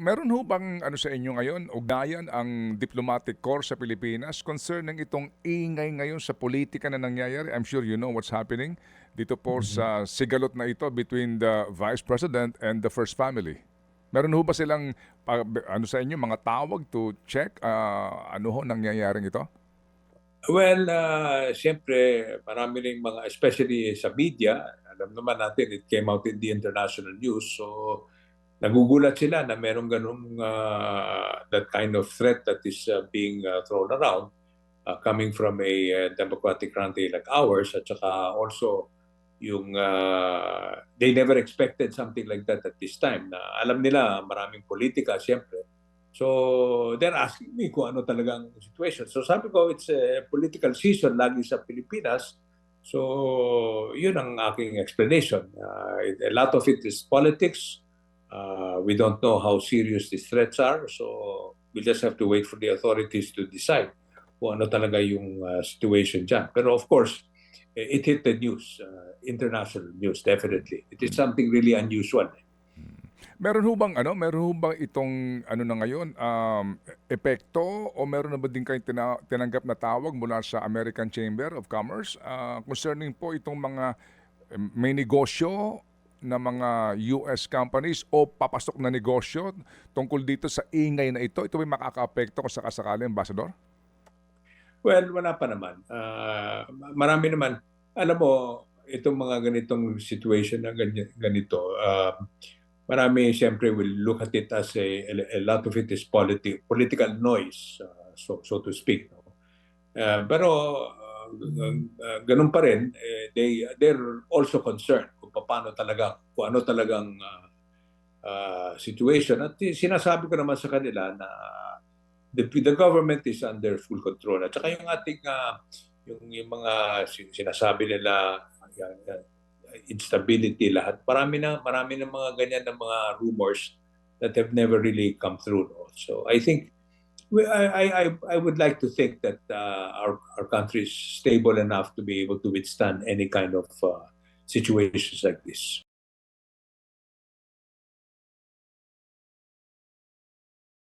meron ho bang ano sa inyo ngayon, ugnayan ang diplomatic corps sa Pilipinas concerning itong ingay ngayon sa politika na nangyayari? I'm sure you know what's happening dito po sa sigalot na ito between the Vice President and the First Family. Meron ho ba silang pa- ano sa inyo mga tawag to check ah, ano ho nangyayaring ito? Well, uh, siyempre, marami rin mga, especially sa media, alam naman natin, it came out in the international news. So, nagugulat sila na merong ganung uh, that kind of threat that is uh, being uh, thrown around uh, coming from a uh, democratic country like ours at saka also yung uh, they never expected something like that at this time na alam nila maraming politika siyempre So, they're asking me kung ano talagang situation. So, sabi ko, it's a political season lagi sa Pilipinas. So, yun ang aking explanation. Uh, a lot of it is politics. Uh, we don't know how serious these threats are. So, we just have to wait for the authorities to decide kung ano talaga yung uh, situation dyan. Pero of course, it hit the news, uh, international news, definitely. It is something really unusual. Meron ho bang ano, meron ho bang itong ano na ngayon, um, epekto o meron na ba din kayong tina- tinanggap na tawag mula sa American Chamber of Commerce ah, concerning po itong mga eh, may negosyo na mga US companies o papasok na negosyo tungkol dito sa ingay na ito? Ito may makaka-apekto kung sakasakali, Ambassador? Well, wala pa naman. Ah, marami naman. Alam mo, itong mga ganitong situation na ganito, ah, marami siyempre will look at it as a, a lot of it is politi- political noise, ah, so, so to speak. No? Ah, pero ah, ganun pa rin, eh, they, they're also concerned kung paano talaga, kung ano talagang ah, ah, situation. At sinasabi ko naman sa kanila na the, the government is under full control. At saka yung ating ah, yung, yung mga sin- sinasabi nila yan, instability lahat. Marami na marami na mga ganyan na mga rumors that have never really come through. No? So I think I I I would like to think that uh, our our country is stable enough to be able to withstand any kind of uh, situations like this.